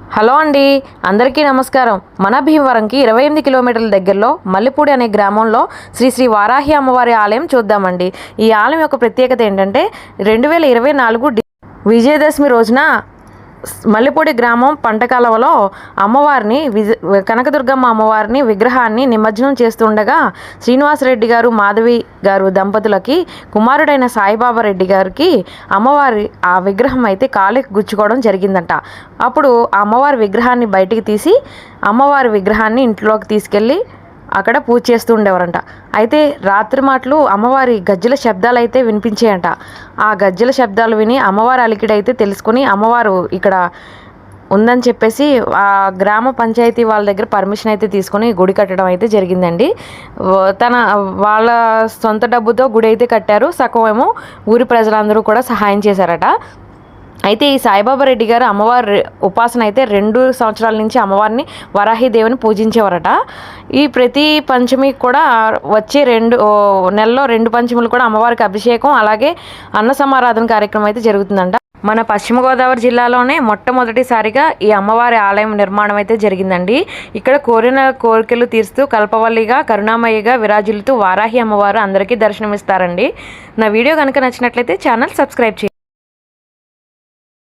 Hello అండి అందరికీ నమస్కారం. మన భీమవరంకి ఇరవై ఎనిమిది కిలోమీటర్ల దగ్గరలో మల్లెపూడి అనే గ్రామంలో శ్రీ శ్రీ వారాహి అమ్మవారి ఆలయం చూద్దామండి. ఈ ఆలయం యొక్క ప్రత్యేకత ఏంటంటే రెండు వేల ఇరవై నాలుగు విజయదశమి రోజున మల్లెపూడి గ్రామం పంటకాలవలో అమ్మవారిని విజ కనకదుర్గమ్మ అమ్మవారిని విగ్రహాన్ని నిమజ్జనం చేస్తుండగా శ్రీనివాసరెడ్డి గారు మాధవి గారు దంపతులకి కుమారుడైన సాయిబాబా రెడ్డి గారికి అమ్మవారి ఆ విగ్రహం అయితే కాలికి గుచ్చుకోవడం జరిగిందంట. అప్పుడు ఆ అమ్మవారి విగ్రహాన్ని బయటికి తీసి అమ్మవారి విగ్రహాన్ని ఇంట్లోకి తీసుకెళ్ళి అక్కడ పూజ చేస్తూ ఉండేవారంట. అయితే రాత్రి మాటలు అమ్మవారి గజ్జల శబ్దాలు అయితే వినిపించాయంట. ఆ గజ్జల శబ్దాలు విని అమ్మవారి అలికిడైతే తెలుసుకుని అమ్మవారు ఇక్కడ ఉందని చెప్పేసి ఆ గ్రామ పంచాయతీ వాళ్ళ దగ్గర పర్మిషన్ అయితే తీసుకొని గుడి కట్టడం అయితే జరిగిందండి. తన వాళ్ళ సొంత డబ్బుతో గుడి అయితే కట్టారు. సగం ఏమో ఊరి ప్రజలందరూ కూడా సహాయం చేశారట. అయితే ఈ సాయిబాబా రెడ్డి గారు అమ్మవారి ఉపాసన అయితే రెండు సంవత్సరాల నుంచి అమ్మవారిని వరాహి దేవుని పూజించేవారట. ఈ ప్రతి పంచమి కూడా వచ్చే రెండు నెలలో రెండు పంచములు కూడా అమ్మవారికి అభిషేకం అలాగే అన్న సమారాధన కార్యక్రమం అయితే జరుగుతుందంట. మన పశ్చిమ గోదావరి జిల్లాలోనే మొట్టమొదటిసారిగా ఈ అమ్మవారి ఆలయం నిర్మాణం అయితే జరిగిందండి. ఇక్కడ కోరిన కోరికలు తీరుస్తూ కల్పవల్లిగా కరుణామయ్యగా విరాజిల్లుతూ వారాహి అమ్మవారు అందరికీ దర్శనమిస్తారండి. నా వీడియో కనుక నచ్చినట్లయితే ఛానల్ సబ్స్క్రైబ్ చేయండి.